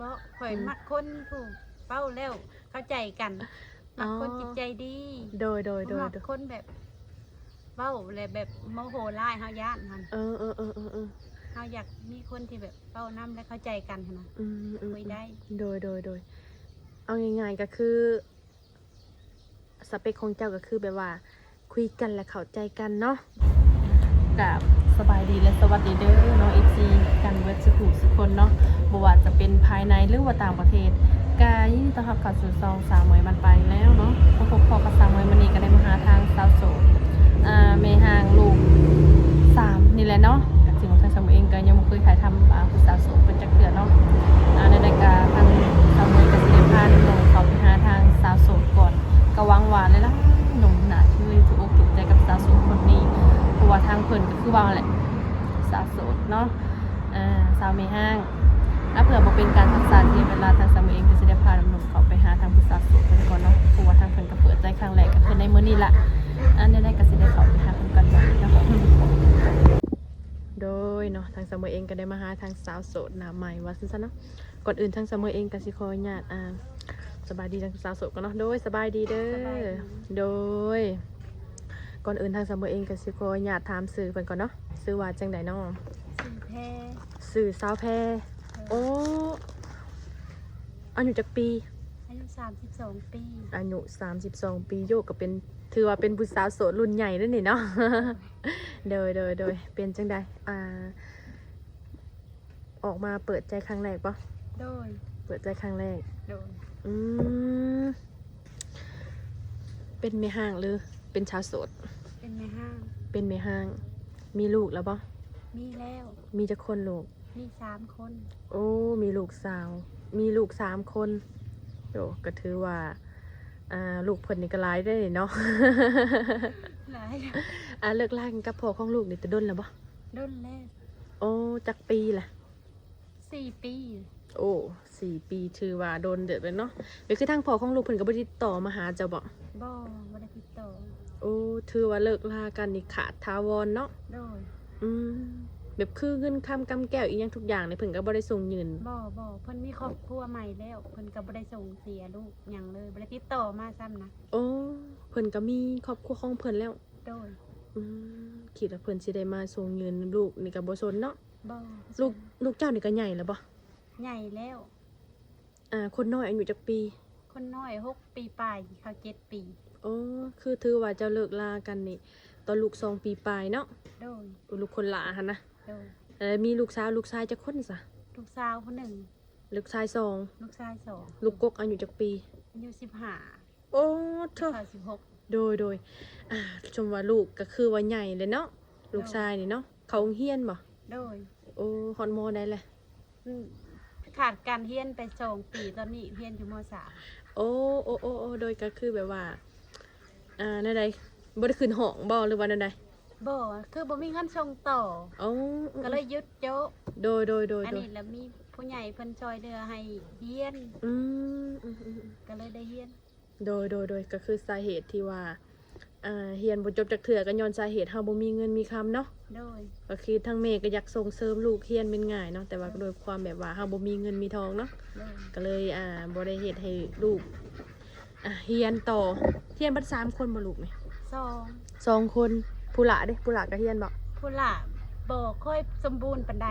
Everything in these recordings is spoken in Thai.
บ่ข่อยอืมมักคนผู้เป้าแล้วเข้าใจกันมักคนอ๋อจิตใจดีโดยโดยโดยมักโดยคนแบบเป้าเลยแบบโมโหร้ายเฮาย่านมันเออเออเออเออเออเฮาอยากมีคนที่แบบเป้านํและเข้าใจกันหั้นนะอืมอืมคุยได้ โดยโดยโดยเอาง่ายๆก็คือสเปคของเจ้าก็คือแบบว่า คุยกันและเข้าใจกันเนาะกับ สบายดีและสวัสดีเด้อเนาะ FC กันเวทสุขุสุคนเนาะบว่าจะเป็นภายในหรือว่าต่างประเทศกายินดีต้อนรับเข้าสู่ซองสาวมวยมันไปแล้วเนาะพบพอกับสาวมวยมันนี่ก็ได้มาหาทางสาวโสดอ่าเมหางลูกสามนี่แหละเนาะจริงของทางสาวมวยเองก็ยังบ่เคยถ่ายทำอ่าผู้สาวาทางสาวโสดหน้าใหม่ว่าซั่นๆเนาะก่อนอื่นทางเสมอเองกสิขออนุญาตอ่าสบายดีทางสาวโสดกันเนาะโดยสบายดีเด้สบายอดีโดย ก่อนอื่นทางเสมอเองกสิขออนุญาตถามสื่อเพิ่นก่อนเนาะสื่อว่าจังไดเนาะสิแพ้สื่อสาวแพรโอ้อายุจักปี อายุ 32 ปีอายุ 32 ปีโยกก็เป็นถือว่าเป็นผู้สาวโสดรุ่นใหญ่นั่นนี่เนาะ โดยโดยโดยเป็นจังไดอ่า ออกมาเปิดใจครั้งแรกปะโดย เปิดใจครั้งแรก โดย อืมเป็นแม่ห้างหรือ เป็นชาวโสด เป็นแม่ห้าง เป็นแม่ห้าง มีลูกแล้วบ่มีแล้ว มีจะคนลูก มีสามคน โอ้ มีลูกสาว มีลูกสามคนโยก็ถือว่าอ่าลูกเพิ่นนี่ก็ร้ายได้เนาะ หลายอ่าเลิกลากันกับพ่อของลูกนี่จะดนแล้วบ่ดนแล้ว โอ้จักปีล่ะ สี่ปี โอ้สี่ปีถือว่าโดนเดือดเลยเนาะเดี๋ยวคือทางพ่อของลูกเพิ่นก็บ่ติดต่อมาหาเจ้าบ่บ่บ่ได้ติดต่อโอ้ถือว่าเลิกลากันนี่ขาดทาวรเนาะโดยอืมแบบคือเงินคำกำแก้วอีกอย่างทุกอย่างเนี่ยเพิ่นก็บ่ได้ส่งยืนบ่บ่เพิ่นมีครอบครัวใหม่แล้วเพิ่นก็บ่ได้ส่งเสียลูกหยังเลยบ่ได้ติดต่อมาซ้ำนะโอ้เพิ่นก็มีครอบครัวของเพิ่นแล้ว โดย อืมคิดว่าเพิ่นสิได้มาส่งยืนลูกนี่ก็บ่สนเนาะ บ่ลูกลูกเจ้านี่ก็ใหญ่แล้วบ่ใหญ่แล้ว อ่า คนน้อยอายุจักปี คนน้อยหกปีปลายเขาเจ็ดปีโอ้คือถือว่าเจ้าเลิกลากันนี่ตอนลูกสองปีปลายเนาะโดยลูกคนหลาหั่นนะโดยเออมีลูกสาวลูกชายจักคนซะลูกสาวคนหนึ่งลูกชายสองลูกชายสองลูกกกอายุจักปีอายุสิบห้าโอ้เธอเขาสิบหกโดยโดยอ่าชมว่าลูกก็คือว่าใหญ่เลยเนาะลูกชายนี่เนาะเขาโรงเฮียนบ่โดย โอ้ฮอนโมได้เลยอืมขาดการเฮียนไปสองปีตอนนี้เฮียนอยู่มสามโอ้โอ้โอ้โอ้โดยก็คือแบบว่าอ่านั่นใดบ่ได้ขึ้นห้องบ่หรือว่านั่นใดบ่คือบ่มีเงินส่งต่อเอ้าก็เลยหยุดโจ๊ะโดยโดยโดยอันโดยนี้แล้วมีผู้ใหญ่เพิ่นช่วยเหลือให้เฮียนอืมอืมอืมอืมก็เลยได้เฮียน โดยโดยโดยก็คือสาเหตุที่ว่า อ่าเฮียนบ่จบจักเทื่อก็ย้อนสาเหตุเฮาบ่มีเงินมีคำเนาะโดย ก็คือทั้งแม่ก็อยากส่งเสริมลูกเฮียนเป็นง่ายเนาะแต่ว่าโดยความแบบว่าเฮาบ่มีเงินมีทองเนาะโดย ก็เลยอ่าบ่ได้เฮ็ดให้ลูกอ่าเฮียนต่อเฮียนเบัดสามคนบ่ลูกไหมสองสองคนผู้หละเด้ผู้หละก็เฮียนบ่ผู้หล่ะบ่ค่อยสมบูรณ์ปานใด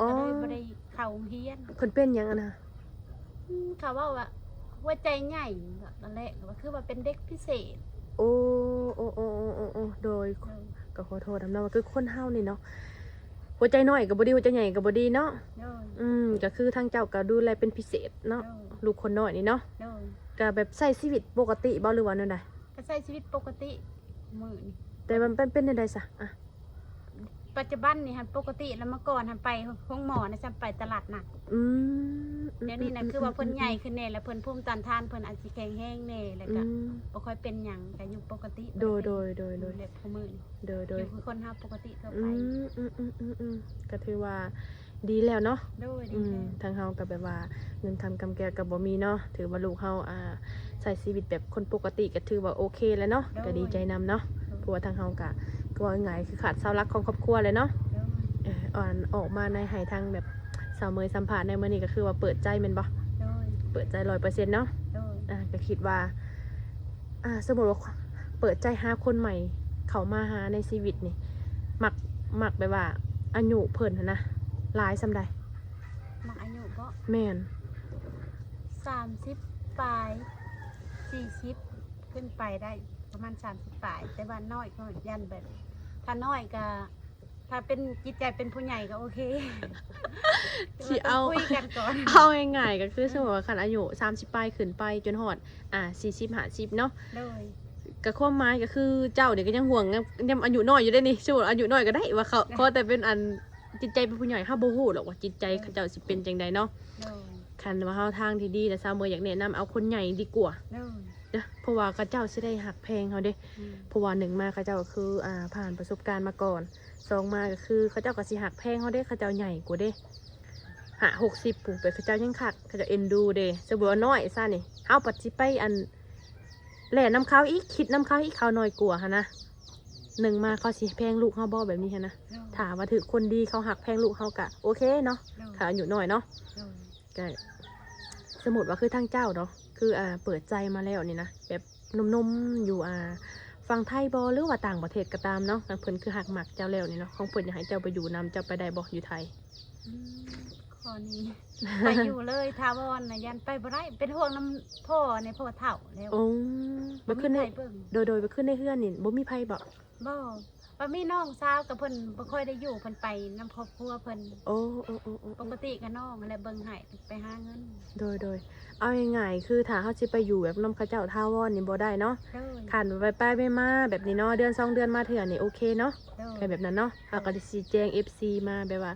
อ๋อก็เลยบ่ได้เข้าโรงเรียนเพิ่นเป็นหยังอะนะอืมเขาว่าว่าหัวใจใหญ่นั่นแหละว่าคือว่าเป็นเด็กพิเศษ โอ้โอ้โอ้โอ้โอ้โอ้โดยโดยก็ขอโทษนำเนาะว่าคือคนเฮานี่เนาะหัวใจน้อยก็บ่ดีหัวใจใหญ่ก็บ่ดีเนาะโดยอืมก็คือทางเจ้าก็ดูแลเป็นพิเศษเนาะโดยลูกคนน้อยนี่เนาะโดยก็แบบใช้ชีวิตปกติบ่หรือว่าแนวใดก็ใช้ชีวิตปกติมื้อนี้แต่มันเป็นเป็นแนวใดซะอะ ปัจจุบันนี่หันปกติแล้วเมื่อก่อนหันไปห้องหมอนะจำไปตลาดนัดอืมเดี๋ยวนี้นะคือว่าเพิ่นใหญ่ขึ้นแน่แล้วเพิ่นภูมิต้านทานเพิ่นอาจสิแข็งแรงแน่แล้วอืก็มบ่ค่อยเป็นหยังก็อยู่ปกติโดยโดยโดยโดยเล็บผู้มือนี่โดยโดอยยู่คือคนเฮาปกติทั่วอืไปมอืมอืมอืมอืมก็ถือว่าดีแล้วเนาะโดยอืดีมแท้ทางเฮากับแบบว่าเงินทำกำแก้วกับบ่มีเนาะถือว่าลูกเฮาอ่าใช้ชีวิตแบบคนปกติก็ถือว่าโอเคแล้วเนาะก็ดีใจนำเนาะเพราะว่าทางเฮากะ ก็ว่าง่ายคือขาดเสาหลักของครอบครัวเลยเนาะโดยเอออ่อนออกมาในหายทางแบบสาวเมยสัมผัสในมื้อนี้ก็คือว่าเปิดใจแม่นบ่โดยเปิดใจ100%เนาะโดยอ่าก็คิดว่า อ่าสมมติว่าเปิดใจหาคนใหม่ เขามาหาในชีวิตนี่มักมักแบบว่าอายุเพิ่นหั้นนะหลายสำใดมักอายุก็แม่นสามสิบปลายสี่สิบขึ้นไปได้ประมาณสามสิบปลาย แต่ว่าน้อยก็ยันแบบ ถ้าน้อยก็ถ้าเป็นจิตใจเป็นผู้ใหญ่ก็โอเคสิเอาแต่ว่าต้องคุยกันก่อนเอาง่ายๆก็คือสมมติว่าคันอายุ30ปลายขึ้นไปจนฮอดอ่า40 50เนาะโดยก็ความหมายก็คือเจ้าเดี๋ยวก็ยังห่วงยังอายุน้อยอยู่ได้นี่สมมุติอายุน้อยก็ได้ว่าเขาเขาแต่เป็นอันจิตใจเป็นผู้ใหญ่เฮาบ่ฮู้หรอกว่าจิตใจเขาเจ้าสิเป็นจังใดเนาะโดยคันว่าเฮาทางที่ดีแต่ซาวเมยอยากแนะนำเอาคนใหญ่ดีกว่าโดย เด้อเพราะว่าเขาเจ้าสิได้หักแพงเขาเด้อืมเพราะว่าหนึ่งมาเขาเจ้าก็คืออ่าผ่านประสบการณ์มาก่อนสองมาก็คือเขาเจ้าก็สิหักแพงเขาเด้เขาเจ้าใหญ่กว่าเด้หาหกสิบปุ๊บไปเขาเจ้ายังขัดเขาเจ้าเอ็นดูเด้สมบูรน้อยซ่านี่เอาปัจจิไปอันแหล่น้ำเขาอีกคิดน้ำเขาอีกเขาน้อยกว่าฮะนะหนึ่งมาเขาสิแพงลูกเขาบ่แบบนี้ฮะนะโดยถามว่าถือคนดีเขาหักแพงลูกเขากะโอเคเนาะโดยขาอายุน้อยเนาะโดยก็สมมติว่าคือทางเจ้าเนาะ คืออ่าเปิดใจมาแล้วนี่นะแบบนมๆอยู่อ่าฟังไทยบอหรือว่าต่างประเทศก็ตามเนาะทางเพิ่นคือหักหมักเจ้าแล้วนี่เนาะของเพิ่นอยากให้เจ้าไปอยู่นำเจ้าไปได้บ่อยู่ไทยอืมข้อนี้ไปอยู่เลยทาวอนนะยันไปบ่ได้เป็นห่วงน้ำพ่อในพ่อเฒ่าแล้วโอ้ไปขึ้นในบ่มีไผเบิ่งโดยโดยไปขึ้นในเฮือนนี่บ่มีไผบ่บ่ บ่มีน้องสาวกับเพิ่นบ่ค่อยได้อยู่เพิ่นไปนํครอบครัวเพิ่นโอ้โอ้โอ้โอ้ปกติก็น้องอะไรเบิ่งให้ไปหาเงินโดยโดยเอาง่ายๆคือถ้าเฮาสิไปอยู่แบบนำเขาเจ้าทาวอนนี่บ่ได้เนาะเด้อขันไปไปไม่มาแบบนี้เนาะเดือนสองเดือนมาเถื่อนี่โอเคเนาะเด้อแค่แบบนั้นเนาะเราก็ได้ชี้แจง FC มาแบบว่า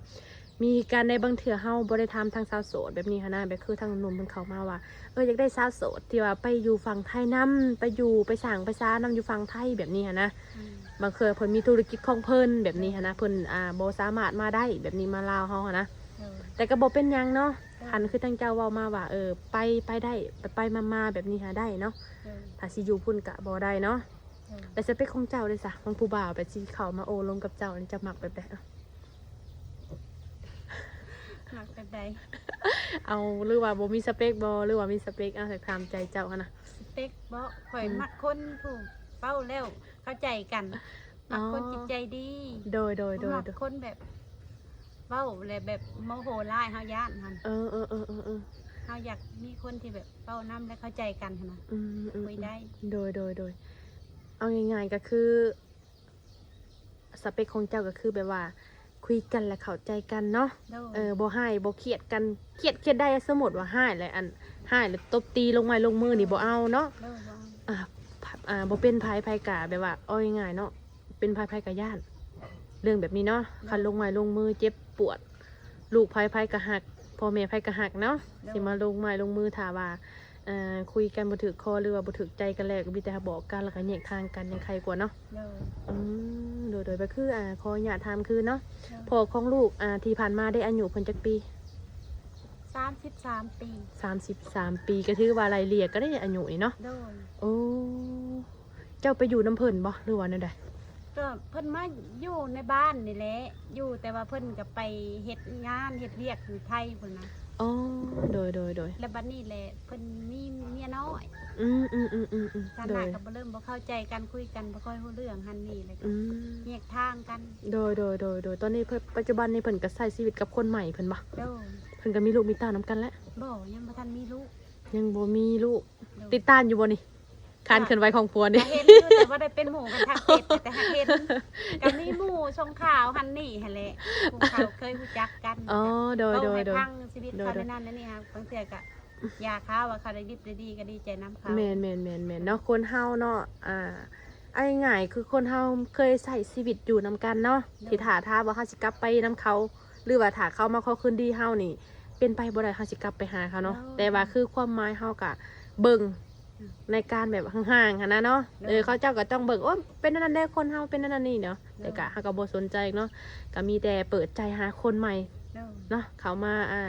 มีการในบางเถื่อเฮาบ่ได้ทำทางสาวโสดแบบนี้ค่ะนะแบบคือทางหนุ่มเพิ่นเข้ามาว่าเอออยากได้สาวโสดที่ว่าไปอยู่ฝั่งไทยนํไปอยู่ไปสั่งไปซ่านํอยู่ฝั่งไทยแบบนี้ค่ะนะ อืม บางเคยเพิ่นมีธุรกิจของเพิ่นแบบนี้ค่ะนะเพิ่นอ่าบ่สามารถมาได้แบบนี้มาลาวเฮาค่ะนะเด้อแต่ก็บ่เป็นหยังเนาะเออคันคือทางเจ้าเว้ามาว่าเออไปไปได้ไปไปมามาแบบนี้หาได้เนาะเด้อถ้าสิอยู่พุ่นก็บ่ได้เนาะเด้อแต่สเปคของเจ้าเลยสะของผู้บ่าวแบบสิเข้ามาโอลมกับเจ้านี่จะมักแบบใดอะมักแบบใดเอาหรือว่าบ่มีสเปคบ่หรือว่ามีสเปคเอาจากถามใจเจ้าค่ะนะสเปคบ่ข่อยอืมมักคนผู้ เป้าแล้วเข้าใจกันมักคนอ๋อจิตใจดีโดยโดยโดยมักโดยคนแบบเว้าและแบบโมโหร้ายเฮาย่านหั่นเออเออเออเออเออเฮาอยากมีคนที่แบบเว้านำและเข้าใจกันหั่นนะอืมอืมอืคุยมได้ โดยโดยโดยเอาง่ายๆก็คือสเปคของเจ้าก็คือแบบว่า คุยกันและเข้าใจกันเนาะโดยเออบ่ให้บ่เครียดกันเครียดเครียดได้สมมติว่าให้เลยอันให้แล้วตบตีลงไม้ลงมือนี่บ่เอาเนาะโดยบ่อ่า อ่าบ่เป็นภัยภัยกาแบบว่าเอาง่ายๆเนาะเป็นภัยภัยกะย่าน เรื่องแบบนี้เนาะคันลงไม้ลงมือเจ็บปวด ลูกภัยภัยกะหักพ่อแม่ภัยกะหักเนาะสิมาลงไม้ลงมือถาว่าเอ่อคุยกันบ่ถึกคอหรือว่าบ่ถึกใจกันแล้วก็มีแต่บอกกันแล้วก็แยกทางกันยังใครกว่าเนาะโดยอืมโดยโดยไปคืออ่าขออนุญาตถามคือเนาะโดยพ่อของลูกอ่าที่ผ่านมาได้อายุเพิ่นจักปี 33ปี 33 ปีก็ถือว่าไล่เลี่ยก็ได้อายุนี่เนาะ โดยโอ้ เจ้าไปอยู่น้ำเพิ่นบ่หรือว่าแนวใดก็เพิ่นมาอยู่ในบ้านนี่แหละอยู่แต่ว่าเพิ่นก็ไปเฮ็ดงานเฮ็ดเวียกอยู่ไทยพุ่นนะอ๋อโดยโดยโดยแล้วบัดนี้แหละเพิ่นมีเมียน้อยอืมอืมอืมอืมอืมฐาโดนะยก็บ่เริ่มบ่เข้าใจกันคุยกันบ่ค่อยรู้เรื่องหันนี่เลยก็อืมแยกทางกันโดยโดยโดยโดยตอนนี้เพิ่นปัจจุบันนี้เพิ่นก็ใช้ชีวิตกับคนใหม่เพิ่นบ่ โดย เพิ่นก็มีลูกมีเต้านํกันแล้วบ่ยังบ่ทันมีลูกยังบ่มีลูกโดยติดตามอยู่บ่นี่การเคลื่อนไหวของผัวนี่ก็เห็นอยู่แต่ว่าได้เป็นหมู่กันทางเพจแต่หักเห็นก็มีหมู่ชงข่าวหันนี่หั่นแหละผู้เขาเคยรู้จักกันอ๋อโดยโดยโดยเว้าให้ฟังชีวิตโดยเขาโดในยนั้นนั่นนี่ครับบางเทื่อก็อยากเขาว่าเขาได้ดิบได้ดีก็ดีใจนํเขาแม่นแม่นแม่นแม่นเนาะคนเฮาเนาะอ่าเอาง่ายๆคือคนเฮาเคยใช้ชีวิตอยู่นํกันเนาะที่ถาท้าว่าเฮาสิกลับไปนํเขา หรือว่าถ้าเขามาขอคืนดีเฮานี่ เป็นไปบ่ได้เฮาสิกลับไปหาเขาเนาะแต่ว่าคือความหมายเฮากะเบิ่งในการแบบห่างๆหันนะเนาะเออเขาเจ้าก็ต้องเบิ่งโอ้ยเป็นนั่นนั่นได้คนเฮาเป็นนั่นนั่นนี่เนาะแต่กะเฮาก็บ่สนใจเนาะก็มีแต่เปิดใจหาคนใหม่โดยเนาะเขามาอ่า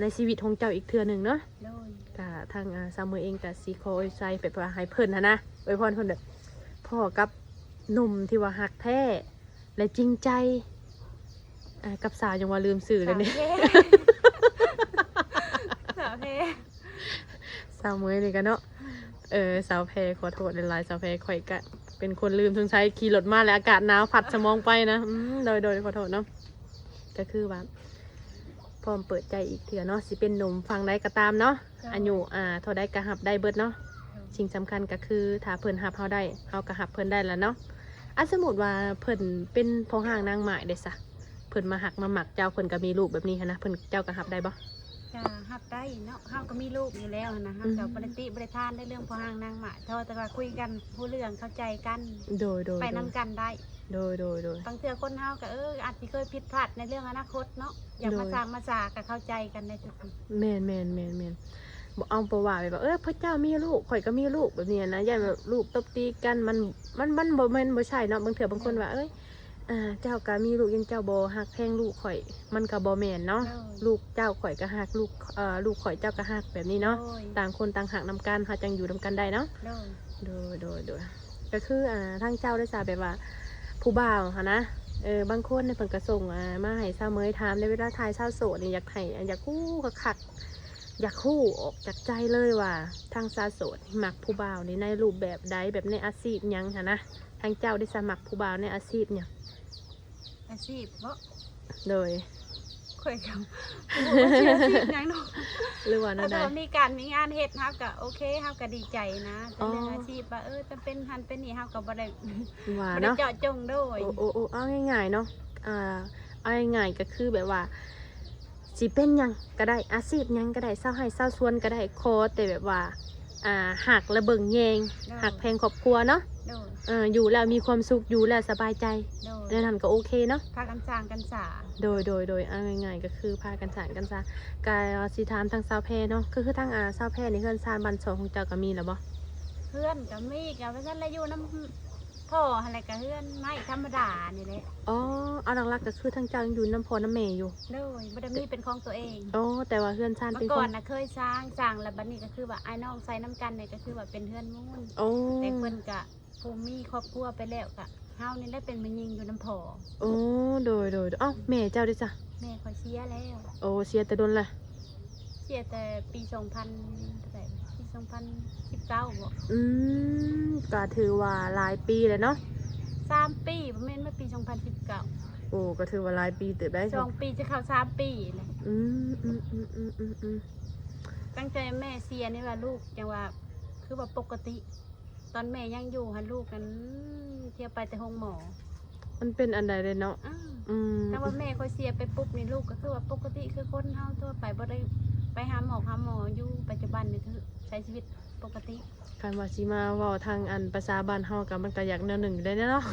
ในชีวิตของเจ้าอีกเทื่อหนึงเนาะโดยกะทางอ่าซามมือเองกะซีโคอยไซไปว่าให้เพิ่นหันนะไว้พรเพิ่นแบบพ่อกับหนุ่มที่ว่าหักแท้และจริงใจ อ่ากับสาวยังว่าลืมสื่อเลยเนี่ย สาวเพสาวเมยนี่กันเนาะ เออสาวแพรขอโทษหลายๆสาวแพรข่อยกะเป็นคนลืมทุงใช้ขี่รถมาแล้วอากาศหนาวผัดสมองไปนะอืมโดยโดยขอโทษเนาะก็คือว่าพร้อมเปิดใจอีกเถื่อเนาะสิเป็นหนุ่มฟังได้ก็ตามเนาะอายุอ่าเท่าได้กระหับได้เบิดเนาะสิ่งสำคัญก็คือถ้าเพิ่นหับเฮาได้เฮาก็หับเพิ่นได้แล้วเนาะอันสมมุติว่าเพิ่นเป็นพ่อห้างนางหมายได้ซะ เพิ่นมาหักมาหมักเจ้าเพิ่นก็มีลูกแบบนี้หั้นนะเพิ่นเจ้าก็หับได้บ่ จะฮับได้เนาะเฮาก็มีลูกอยู่แล้วนะเฮาอืมกับบริติบริทานได้เรื่องพอห่างนางหมาเท่าแต่ว่าคุยกันผู้เรื่องเข้าใจกันโดยโดยไปโดนํยกันได้โดยโดยโดย บางเทื่อคนเฮาก็เอออาจสิเคยผิดพลาดในเรื่องอนาคตเนาะอยากมาโดย สร้างมาสาก็เข้าใจกันได้ทุกคนแม่นแม่นแม่นแม่นบ่เอาประว่าไปแบบเออพระเจ้ามีลูกข่อยก็มีลูกแบบนี้นะอย่าแบบลูกตบตีกันมันมันมันบ่แม่นบ่ใช่เนาะบางเทื่อบางคนว่าเอ้ย อ่าเจ้าก็มีลูกยังเจ้าบ่ฮักแพงลูกข่อย มันก็บ่แม่นเนาะ ลูกเจ้าข่อยก็ฮักลูกเอ่อลูกข่อยเจ้าก็ฮักแบบนี้เนาะโดยต่างคนต่างหักนำกันหาจังอยู่นำกันได้เนาะโดยโดยโดยโดยก็คืออ่าทางเจ้าได้ทราบแบบว่า ผู้บ่าวค่ะนะเออบางคนในยเพิ่นก็ส่งอ่ามาให้สาวเมยถามในเวลาทายสาวโสดนี่อยากให้อยากคู่ก็คัก อยากคู่ออกจากใจเลยว่า ทางสาวโสดนี่มักผู้บ่าวนี่ในรูปแบบใดแบบในอาชีพหยังค่ะนะทางเจ้าได้สมัครผู้บ่าวในอาชีพเนี่ยง อาชีพเพราะโดยคุยกับผู้เสียอาชีพหยังเนาะ หรือว่าแนถ้าวใดเรามีการมีงานเฮ็ดเฮาก็โอเคเฮาก็ดีใจนะแต่อ๋อเรื่องอาชีพว่าเออจะเป็นหันเป็นนี่เฮาก็บ่ได้ว่าบ่ได้เนาะ เจาะจงโดย โอ้โอ้โอ้เอาง่ายๆเนาะ อ่า เอาง่ายๆก็คือแบบว่าสิเป็นหยังก็ได้อาชีพหยังก็ได้เศร้าให้เศร้าชวนก็ได้โคแต่แบบว่า อ่าหักและเบิ่งแยงได้หักแพงครอบครัวเนาะโดยเอออยู่แล้วมีความสุขอยู่แล้วสบายใจโดยเรื่องนั้นก็โอเคเนาะ พากันสร้างกันสาโดยโดยโดยเอาง่ายๆก็คือพากันสานกันซะกายสิถามทางสาวแพรเนาะคือคือทางอ่าสาวแพรนี่เพื่อนซานบันสองของเจ้าก็มีแล้วบ่เพื่อนก็มีก็ว่าซั่นแหละอยู่นํพ่ออะไรก็เพื่อนไม่ธรรมดานี่แหละอ๋อเอาหลักๆก็คือทางเจ้ายังอยู่น้ำพอน้ำแม่อยู่โดยบ่ได้มีเป็นของตัวเองอ๋อแต่ว่าเพื่อนซานเมื่เป็นอคก่อนนน่ะเคยสร้างสร้างแล้วบัดนี้ก็คือว่าไอ้น้องใส่น้ำกันเนี่ยก็คือว่าเป็นเพื่อนมุ่นโอ้แต่เพิ่นก็ ผู้มีครอบครัวไปแล้วก็เฮานี่แหละเป็นแม่ยิงอยู่น้ำพอโอ้โดยโดยโดยเอ้าแม่เจ้าด้วยจ้ะแม่คอยเชียร์แล้ว โอ้เสียแต่โดนละเชียร์แต่ปี2000เท่าไหร่ปี2019บ่อืมก็ถือว่าหลายปีเลยเนาะสามปีบ่แม่นเมื่อปี2019โอ้ก็ถือว่าหลายปีเติบได้สองปีจะเข้าสามปีเลยอืมอืมอืมอืมอืมอืมตั้งใจแม่เสียนี่ว่าลูกจังว่าคือว่าปกติ ตอนแม่ยังอยู่หันลูกกันเที่ยวไปแต่ห้องหมอมันเป็นอันใดเลยเนาะอ้าวอืมถ้าว่าแม่คอยเสียไปปุ๊บนี่ลูกก็คือว่าปกติคือคนเฮาทั่วไปบ่ได้ไปหาหมอหาหมออยู่ปัจจุบันนี่คือใช้ชีวิต ปกติคันว่าสิมาเว้าทางอันภาษาบ้านเฮากับมันก็อยากแนวหนึ่งอยู่เลยเนาะ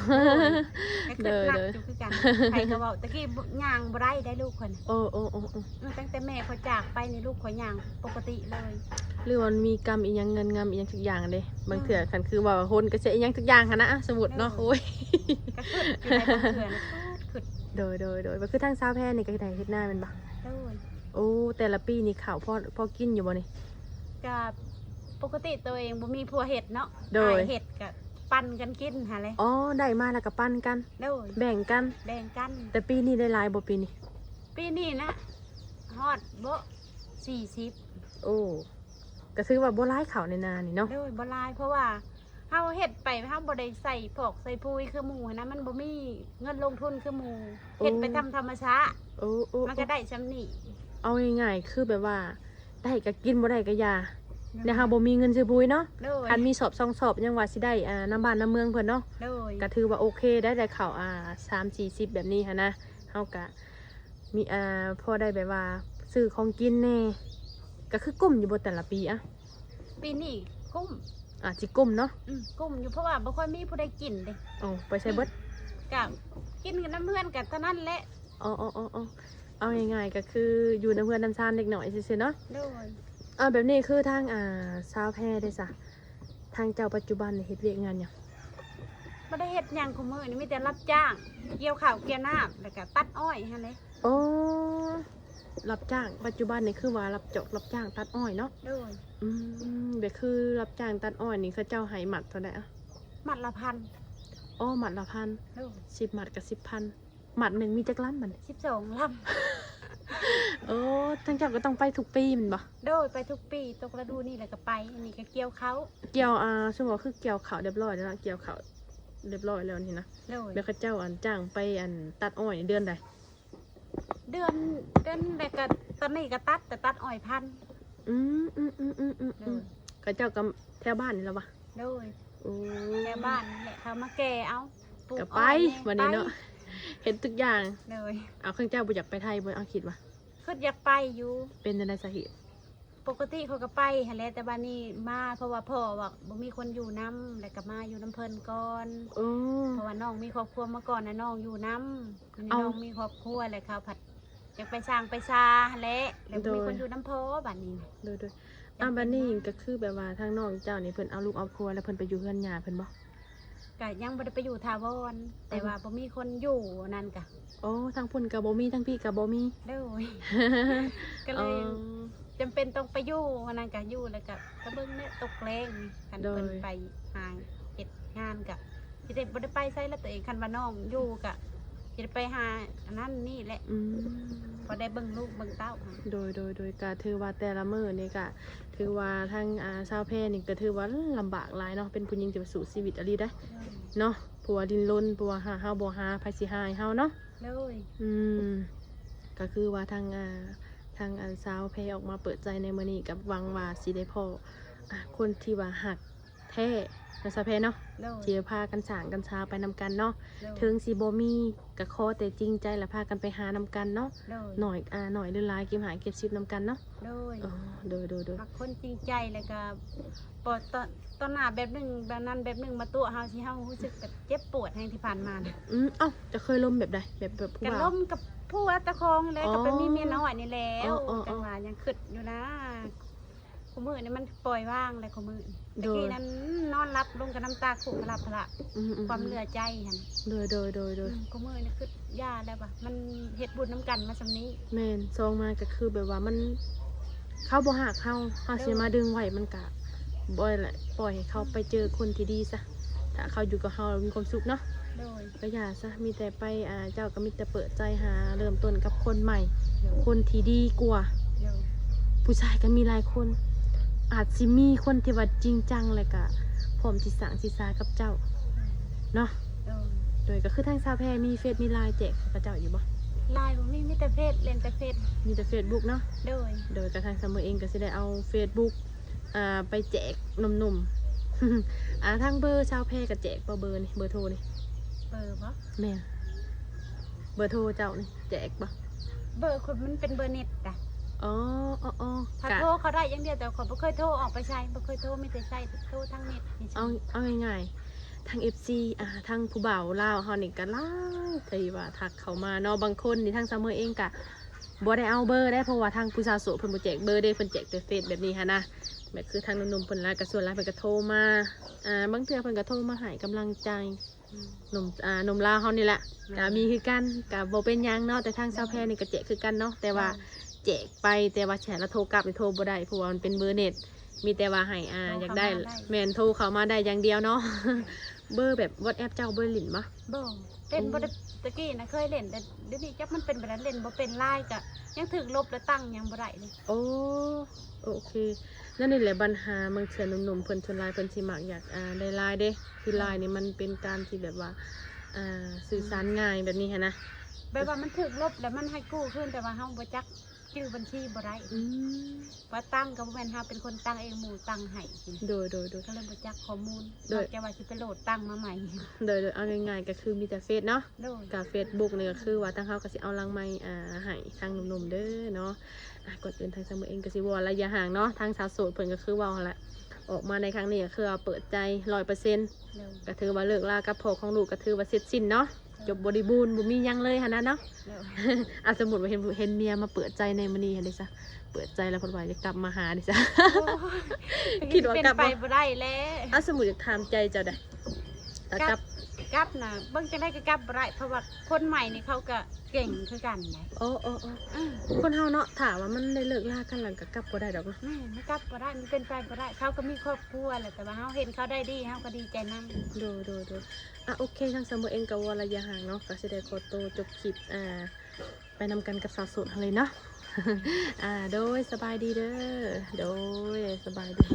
ก็คือหนักเด้ออยู่คือกันใครก็เว้าตะกี้ย่างบ่ได้ได้ลูกคนโอ้โอ้โอ้โอ้เออตั้งแต่แม่เขาจากไปนี่ลูกเขาย่างปกติเลย หรือว่ามันมีกรรมอีหยังเงินงำอีหยังทุกอย่างเด้บางเถื่อคันคือว่าคนก็สิอีหยังทุกอย่างหันนะอะสมมุติเนาะโอ้ยก็ขึ้นอยู่ในบางเถื่อนขึ้นโดยโดยโดยก็คือทางสาวแพรนี่ก็ได้เฮ็ดหน้าแม่นบ่โดยโอ้แต่ละปีนี่ข้าวพอพอกินอยู่บ่นี่กับ ปกติตัวเองบ่มีผัวเห็ดเนาะโดยอ้าเห็ดกับปั่นกันกินหาเลยอ๋อได้มาแล้วก็ปั้นกัน โดยแบ่งกัน แบ่งกัน แต่ปีนี้ได้หลายบ่ปีนี้ ปีนี้นะฮอดบ่สี่สิบโอ้ก็ถือว่าบ่ร้ายเขาในนานี่เนาะโดยบ่หลายเพราะว่าเฮาเฮ็ดไปเฮาบ่ได้ใส่พอกใส่ปุ๋ยคือหมู่หั้นนะมันบ่มีเงินลงทุนคือหมู่เฮ็ดไปตามธรรมชาติโอ้โอ้มันก็ได้ซำนี้เอาง่ายๆคือแบบว่า ได้ก็กินบ่ได้ก็อยาเนี่ยเฮาบ่มีเงินซื้อปุ๋ยเนาะโดยคันมีสอบสองสอบยังว่าสิได้อ่าน้ำบ้านน้ำเมืองเพิ่นเนาะโดยก็ถือว่าโอเคได้ได้ข้าวอ่า3 40แบบนี้หันนะเฮาก็มีอ่าพอได้แบบว่าซื้อของกินแน่ก็คือกลุ่มอยู่บ่แต่ละปีอะปีนี้กุ้มอะสิกลุ่มเนาะอืมกุ้มอยู่เพราะว่าบ่ค่อยมีผู้ใดกินเด้เอ๋อไปใช้เบิดกับกินกันน้ำเพื่อนกันเท่านั้นแหละอ๋ออ๋ออ๋ออ๋อเอาง่ายๆก็คืออยู่ในเพื่อนน้ำชานเล็กหน่อยซื่อๆเนาะโดย อ่าแบบนี้คือทางอ่าสาวแพรได้ซะทางเจ้าปัจจุบันนี่เฮ็ดเวียกงานหยังบ่ได้เฮ็ดหยังคุมื้อนี่มีแต่รับจ้าง เกี่ยวข้าวเกี่ยวน้ำแล้วก็ตัดอ้อยหั่นเลยโอ้รับจ้างปัจจุบันนี่คือว่ารับจอกรับจ้างตัดอ้อยเนาะโดยอืมเดี๋ยวคือรับจ้างตัดอ้อยนี่เขาเจ้าให้หมัดเท่าไหร่อะมัดละพันอ้อหมัดละพันโดยสิบหมัดกับสิบพันโหมัดหนึ่งมีจักล้ำมันสิบสองล โอ้ทั้งเจ้าก็ต้องไปทุกปีแมันบ่ำโดยไปทุกปีตกฤดูนี่แหละก็ไปอันนี้ก็เกี่ยวเขาเกี่ยวอ่าสมมติว่าคือเกี่ยวเขาวเรียบร้อยแล้วนะเกี่ยวเขาวเรียบร้อยแล้วนี่นะโดยเดี๋ยวเขาเจ้าอันจ้างไปอันตัดอ้อยเดือนใดเดือนเดือนแรกก็ตอนนี้ก็ตัดแต่ตัดอ้อยพันธุ์อืมอืมอืมอืมอืมโดอืมยเขาเจ้าก็แถวบ้านนี่แล้ววะโดยโอ้ แม่บ้านนี่แหละเขามาแก่เอาลูก็อ้ไปอยวันนี้เนาะ เห็นทุกอย่างโดยเอาเครื่องเจ้าบุอยากไปไทยบ่เอาคิดว่าคืออยากไปอยู่เป็นในสาเหตุปกติเขาก็ไปหั่นแหละแต่บ้านนี้มาเพราะว่าพ่อว่าบ่มีคนอยู่น้ำแล้วก็มาอยู่น้ำเพิ่นก่อนโอ้ เพราะว่าน้องมีครอบครัวมาก่อนนะน้องอยู่น้ำอันนี้เอาน้องมีครอบครัวแล้วเขาผัดอยากไปสร้างไปซาหั่นแหละแล้วบ่มีโดย คนอยู่น้ำพอบัดนี้นะโดยโดยอ่าบันนี้ก็คือแบบว่าทางน้องเจ้านี่เพิ่นเอาลูกเอาครัวแล้วเพิ่นไปอยู่เฮือนยาเพิ่นบ่ ก็ยังบ่ได้ไปอยู่ทาวรแต่ว่าบ่มีคนอยู่นั่นกะโอ้ทางพุ่นก็บ่มีทางพี่ก็บ่มี เด้อก็เลอ๋อยจำเป็นต้องไปอยู่วันนั้นก็อยู่แล้วก็กระเบื้องเนี่ยตกแรงกันโดยเพิ่นไปหาเฮ็ดงานกะสิได้บ่ได้ไปไสแล้วตัวเองคันว่าน้องอยู่กะ สิได้ไปหาอันนั้นนี่แหละ อืม พอได้เบิ่งลูกเบิ่งเต้าค่ะโดยโดยโดยก็ถือว่าแต่ละมื้อนี่ก็ถือว่าทางอ่าชาวแพร่นี่ก็ถือว่าลำบากหลายเนาะเป็นผู้หญิงที่ว่าสู้ชีวิตอะลีได้เนาะผัวดินรนผัวหาเฮาบ่หาไผสิหาให้เฮาเนาะเลยอืมก็คือว่าทางอ่าทางอันสาวแพรออกมาเปิดใจในมื้อนี้กับหวังว่าสิได้พ่ออะคนที่ว่าหักแท้ นะสาวแพรเนาะเลยสิได้พากันสร้างกันชาไปนำกันเนาะเลยถึงสิบ่มีก็ขอแต่จริงใจและพากันไปหานำกันเนาะเลยหน่อยอ่าหน่อยหรือหลายเก็บหาเก็บชิปนำกันเนาะเลยอ๋อโดยโดยโดยมักคนจริงใจแล้วก็ปอดตอนตอนหน้าแบบหนึงแบบนั้นแบบหนึงมาตัวเฮาสิเฮารู้สึกแบบเจ็บปวดแห่งที่ผ่านมาน่ะอืมเอ้าจะเคยล้มแบบใดแบบแบบผู้กันบ่าว ล้มกับผู้ว่าตะคองเลยอ๋อก็เป็นมีเมียน้อยนี่แหล้วอ๋ออ๋ออ๋อ จังหวะยังขึ้นอยู่นะ ขมือนี่มันปล่อยว่างเลยขมือโดตะยกี้นั้นนอนรับลงกับน้ำตาขุกพลับพละอืมอืความเหลือใจหันโดยโดยโดยโดยขมือนี่คือย่าแล้วปะมันเฮ็ดบุญน้ำกันมาสำนี้ แม่นซองมาก็คือแบบว่ามัน เข้าบ่หักเข้าเขาสิมาดึงไว้มันกะบ่อยแหละปล่อยให้เขาไปเจอคนที่ดีซะถ้าเขาอยู่กับเรามีความสุขเนาะ โดยก็อย่าซะมีแต่ไปอ่าเจ้าก็มีแต่เปิดใจหาเริ่มต้นกับคนใหม่ โดยคนที่ดีกว่า โดยผู้ชายก็มีหลายคน อาจสิมีคนที่ว่าจริงจังเลยกะพร้อมที่สร้างสิสากับเจ้าเนาะโดยโดยก็คือทางซาวแพรมีเฟซมีไลน์แจกให้กับเจ้าอยู่บ่ลายผมนี่มีแต่เพศเล่นแต่เพศมีแต่เฟซบุ๊กเนาะโดยโดยกระทางซัมเมอร์เองก็สิได้เอาเฟซบุ๊กอ่าไปแจกหนุ่มๆอ่าทางเบอร์ชาวแพรก็แจกบ่เบอร์นี่เบอร์โทรนี่เบอร์ปะแม่นเบอร์โทรเจ้านี่แจกบ่เบอร์คนมันเป็นเบอร์เน็ตอะ อ๋ออ๋ออ๋อถ้ากะโทรเขาได้อยังเดียวแต่เขาไม่เคยโทรออกไปใช้ไม่เคยโทรไม่แต่ใช้โทรทางเน็ตนี่เอาเอาง่ายๆทาง FC อ่าทางผู้บ่าวลาวเฮานี่ก็หลายที่ว่าทักเข้ามาเนาะบางคนนี่ทางซัมเมอร์เองก็บ่ได้เอาเบอร์ได้เพราะว่าทางผู้สาวโสดเพิ่นบ่แจกเบอร์เด้เพิ่นแจกแต่เฟซแบบนี้หันนะแบบคือทางหนุ่มๆเพิ่นหลายก็ส่วนหลายเพิ่นก็โทรมาอ่าบางเทื่อเพิ่นก็โทรมาให้กำลังใจอืมหนุ่มอ่าหนุ่มลาวเฮานี่แหละอืมก็มีคือกันก็บ่เป็นหยังเนาะแต่ทางซาวแพรนี่ก็แจกคือกันเนาะแต่ว่า แจกไปแต่ว่าแชร์แล้วโทรกลับนี่โทรบ่ได้เพราะว่ามันเป็นเบอร์เน็ต มีแต่ว่าให้อ่าอยากได้แม่นโทรเข้ามาได้อย่างเดียวเนาะ เบอร์แบบ WhatsApp เจ้าเบอร์หลินบ่บ่เล่นบ่ได้ตะกี้นะเคยเล่นแต่เดี๋ยวนี้จักมันเป็นแบบนั้นเล่นบ่เป็นไลน์กะยังถึกลบแล้วตั้งยังบ่ได้เลย โอ้โอเคนั่นนี่แหละปัญหาบางเทื่อหนุ่มๆเพิ่นชวนไลน์เพิ่นสิมักอยากอ่าได้ไลน์เด้คือไลน์นี่มันเป็นการที่แบบว่าอ่าสื่อสารง่ายแบบนี้หันนะ แบบว่ามันถึกลบแล้วมันให้กู้ขึ้นแต่ว่าเฮาบ่จัก ชื่อบัญชีบ่ได้อืมว่าตั้งก็บ่แม่นเฮาเป็นคนตั้งเองหมู่ตั้งให้จริงโดยโดยโดย ก็เลยบ่จักข้อมูลโดนอยกจากว่าสิไปโหลดตั้งมาใหม่โดยโดยเอาง่ายๆก็คือมีแต่เฟซเนาะ โดย กับเฟซบุ๊กนี่ก็คือว่าตั้งเฮาก็สิเอาลังไม้อ่าให้ทางหนุ่มๆเด้อเนาะอะก่อนอื่นทางซัมเมอร์เองก็สิว่าระยะห่างเนาะทางสาวโสดเพิ่นก็คือว่าหั่นแหละออกมาในครั้งนี้ก็คือว่าเปิดใจ 100%โดยก็ถือว่าเลิกลากับพ่อของลูกก็ถือว่าเสร็จสิ้นเนาะ จบบริบูรณ์บ่มีหยังเลยหั่นนะเนาะโดยอะสมมุติว่าเห็นเห็นเมียมาเปิดใจในมื้อนี้หั่นดิซะเปิดใจแล้วเพิ่นว่าจะกลับมาหาดิซะ คิดว่ากลับเป็นไปบ่ บ่ได้แล้วอะสมมุติอยากถามใจเจ้าได้ถ้ากลับ กลับนะเบิ่งจะได้ก็กลับบ่ได้เพราะว่าคนใหม่นี่เขาก็เก่งคือกันนะโอ้โอ้โอ้อืมคนเฮาเนาะถามว่ามันได้เลิกลากันหลังก็กลับบ่ได้ดอกเนาะแม่ไม่กลับบ่ได้มันเป็นไปบ่ได้เขาก็มีครอบครัวแหละแต่ว่าเฮาเห็นเขาได้ดีเฮาก็ดีใจนำดูดูดูอะโอเคทางสมอเองกับวระยะห่างเนาะก็สิได้ขอตัวจบคลิปอ่าไปนำกันกับสาวโสดเลยเนาะอ่าโดยสบายดีเด้อโดยสบายดี